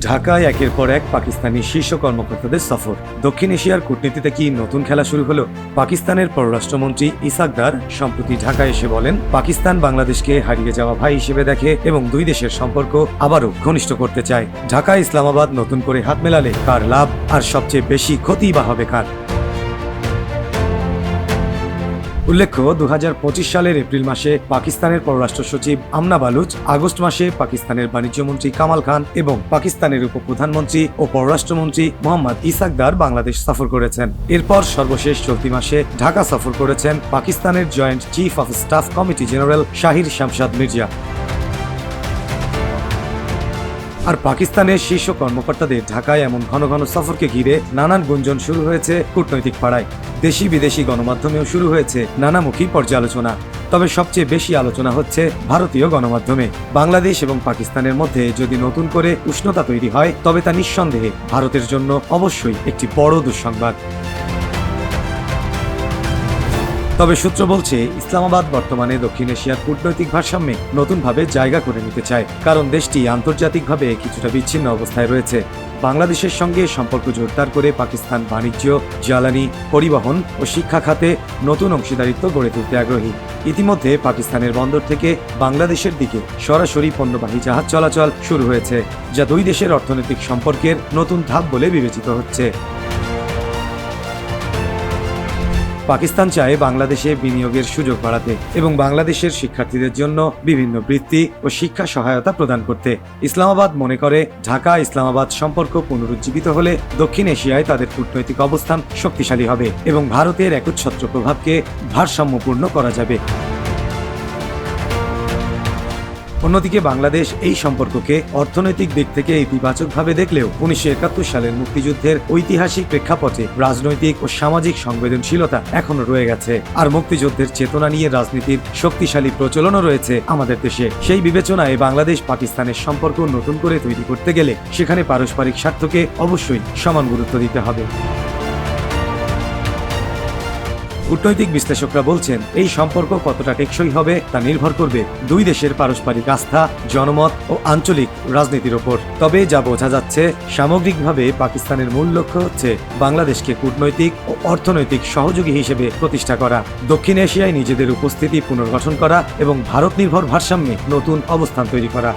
ঢাকায় একের পর এক পাকিস্তানি শীর্ষ কর্মকর্তাদের সফর। দক্ষিণ এশিয়ার কূটনীতিতে কি নতুন খেলা শুরু হলো? পাকিস্তানের পররাষ্ট্রমন্ত্রী ইসাকদার সম্প্রতি ঢাকায় এসে বলেন, পাকিস্তান বাংলাদেশকে হারিয়ে যাওয়া ভাই হিসেবে দেখে এবং দুই দেশের সম্পর্ক আবারও ঘনিষ্ঠ করতে চায়। ঢাকা ইসলামাবাদ নতুন করে হাত মেলালে কার লাভ? আর সবচেয়ে বেশি ক্ষতি বা হবে কার? উল্লেখ্য দু হাজার পঁচিশ সালের এপ্রিল মাসে পাকিস্তানের পররাষ্ট্র সচিব আমনা বালুচ, আগস্ট মাসে পাকিস্তানের বাণিজ্যমন্ত্রী কামাল খান এবং পাকিস্তানের উপপ্রধানমন্ত্রী ও পররাষ্ট্রমন্ত্রী মোহাম্মদ ইসাকদার বাংলাদেশ সফর করেছেন। এরপর সর্বশেষ চলতি মাসে ঢাকা সফর করেছেন পাকিস্তানের joint chief of staff committee general Shahir Shamshad Mirza. আর পাকিস্তানের শীর্ষ কর্মকর্তাদের ঢাকায় এমন ঘন ঘন সফরকে ঘিরে নানান গুঞ্জন শুরু হয়েছে কূটনৈতিক পাড়ায়। দেশি বিদেশি গণমাধ্যমেও শুরু হয়েছে নানামুখী পর্যালোচনা। তবে সবচেয়ে বেশি আলোচনা হচ্ছে ভারতীয় গণমাধ্যমে। বাংলাদেশ এবং পাকিস্তানের মধ্যে যদি নতুন করে উষ্ণতা তৈরি হয়, তবে তা নিঃসন্দেহে ভারতের জন্য অবশ্যই একটি বড় দুঃসংবাদ। তবে সূত্র বলছে, ইসলামাবাদ বর্তমানে দক্ষিণ এশিয়ার কূটনৈতিক ভারসাম্যে নতুনভাবে জায়গা করে নিতে চায়, কারণ দেশটি আন্তর্জাতিকভাবে কিছুটা বিচ্ছিন্ন অবস্থায় রয়েছে। বাংলাদেশের সঙ্গে সম্পর্ক জোরদার করে পাকিস্তান বাণিজ্য, জ্বালানি, পরিবহন ও শিক্ষা খাতে নতুন অংশীদারিত্ব গড়ে তুলতে আগ্রহী। ইতিমধ্যে পাকিস্তানের বন্দর থেকে বাংলাদেশের দিকে সরাসরি পণ্যবাহী জাহাজ চলাচল শুরু হয়েছে, যা দুই দেশের অর্থনৈতিক সম্পর্কের নতুন ধাপ বলে বিবেচিত হচ্ছে। পাকিস্তান চায় বাংলাদেশে বিনিয়োগের সুযোগ বাড়াতে এবং বাংলাদেশের শিক্ষার্থীদের জন্য বিভিন্ন বৃত্তি ও শিক্ষা সহায়তা প্রদান করতে। ইসলামাবাদ মনে করে, ঢাকা ইসলামাবাদ সম্পর্ক পুনরুজ্জীবিত হলে দক্ষিণ এশিয়ায় তাদের কূটনৈতিক অবস্থান শক্তিশালী হবে এবং ভারতের একচ্ছত্র প্রভাবকে ভারসাম্যপূর্ণ করা যাবে। অন্যদিকে বাংলাদেশ এই সম্পর্ককে অর্থনৈতিক দিক থেকে ইতিবাচকভাবে দেখলেও উনিশশো একাত্তর সালের মুক্তিযুদ্ধের ঐতিহাসিক প্রেক্ষাপটে রাজনৈতিক ও সামাজিক সংবেদনশীলতা এখনও রয়ে গেছে। আর মুক্তিযুদ্ধের চেতনা নিয়ে রাজনীতির শক্তিশালী প্রচলনও রয়েছে আমাদের দেশে। সেই বিবেচনায় বাংলাদেশ পাকিস্তানের সম্পর্ক নতুন করে তৈরি করতে গেলে সেখানে পারস্পরিক স্বার্থকে অবশ্যই সমান গুরুত্ব দিতে হবে। কূটনৈতিক বিশ্লেষকরা বলছেন, এই সম্পর্ক কতটা টেকসই হবে তা নির্ভর করবে দুই দেশের পারস্পরিক আস্থা, জনমত ও আঞ্চলিক রাজনীতির ওপর। তবে যা বোঝা যাচ্ছে, সামগ্রিকভাবে পাকিস্তানের মূল লক্ষ্য হচ্ছে বাংলাদেশকে কূটনৈতিক ও অর্থনৈতিক সহযোগী হিসেবে প্রতিষ্ঠা করা, দক্ষিণ এশিয়ায় নিজেদের উপস্থিতি পুনর্গঠন করা এবং ভারত নির্ভর ভারসাম্যে নতুন অবস্থান তৈরি করা।